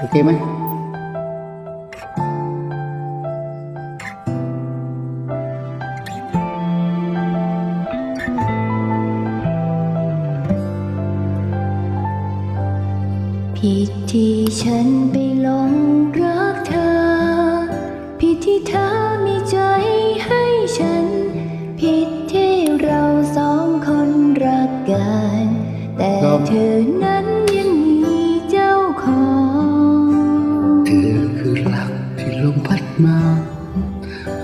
โอเคไหมผิดที่ฉันไปหลงรักเธอ ผิดที่เธอมีใจให้ฉัน ผิดที่เราสองคนรักกัน แต่เธอนั้น มา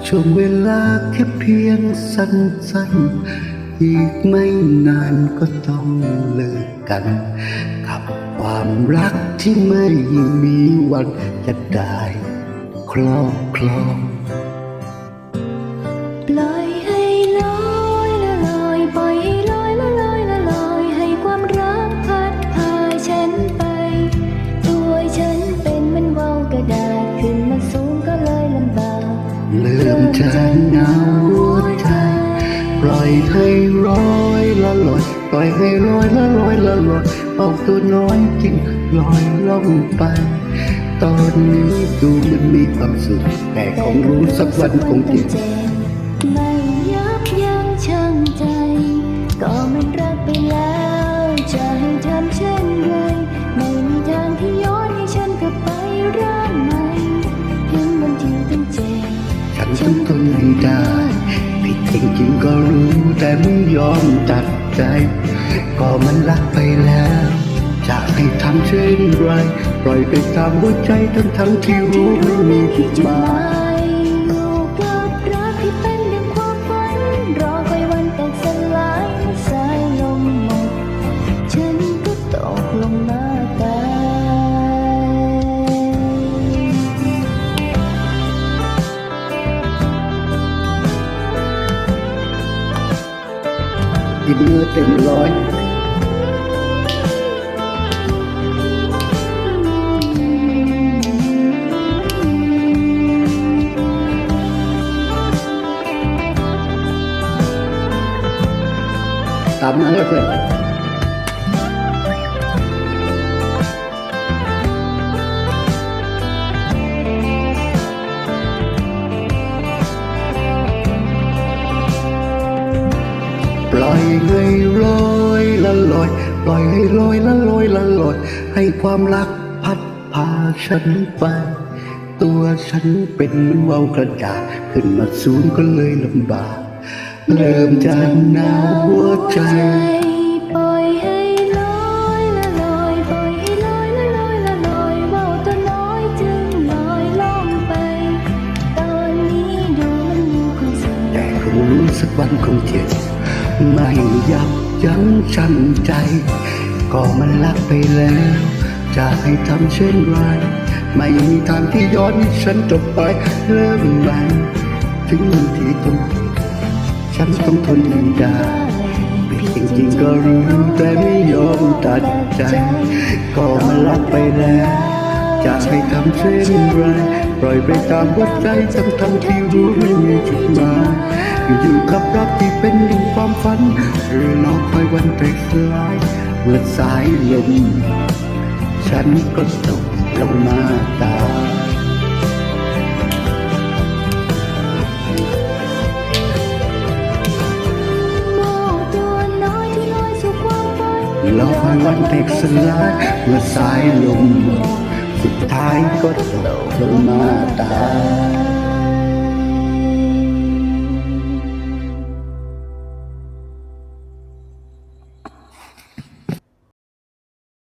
ช่วงเวลาแค่เพียงสั้นๆ อีกไม่นานก็ต้องเลิกกัน กับความรักที่ไม่มีวันจะได้ครอบครอง ให้ลอยละลอยปล่อยให้ลอยละลอยละลอยเอาตัวน้อยจริงลอยล่องไป ตอนนี้ดูมันมีความสุขแต่คงรู้สักวันคงเจ็บไม่ยับยั้งชั่งใจ ก็มันรักไปแล้ว จะให้ทำเช่นไรไม่มีทางที่ย้อนให้ฉันกลับไปเริ่มใหม่ถึงวันที่ต้องเจ็บฉันต้องทนให้ได้ จริงก็รู้แต่ไม่ยอมตัดใจ ก็มันรักไปแล้วจะให้ทำเช่นไร ปล่อยไปตามหัวใจทั้งทั้งที่รู้ไม่มีจุดหมาย กินเนื้อเต็มร้อยตามนั้นเลยเพื่อน ล่อยให้ลอยละลอย ปล่อยให้ลอยละลอยละลอย ให้ความรักพัดพาฉันไป ตัวฉันเป็นมือนวาวกระดาษขึ้นมาสูงก็เลยลำบากเริ่มจะหนาวหัวใจปล่อยให้ลอยละลอยปล่อยให้ลอยละลอยละลอยว่าวตัวน้อยจึงลอยล่องไป ตอนนี้ดูมันมีความสุขแต่คงรู้สักวันคงเจ็บ ไม่ยับยั้งชั่งใจ ก็มันรักไปแล้ว จะให้ทำเช่นไรไม่มีทางที่ย้อนให้ฉันจบไปเริ่มใหม่ถึงวันที่ต้องฉันต้องทนให้ได้ผิดจริงๆก็รู้แต่ไม่ยอมตัดใจ ก็มันรักไปแล้ว จะให้ทำเช่นไร ปล่อยไปตามหัวใจทั้งทั้งที่รู้ไม่มีจุดหมายอยู่กับรักที่เป็นหนึ่งความฝันหรือรอคอยวันแตกสลายเมื่อสายลมฉันก็ตกลงมาตายว่าวตัวน้อยวันรอคอยวันแตกสลายเมื่อสายลม สุดท้ายก็ตกลงมาตาย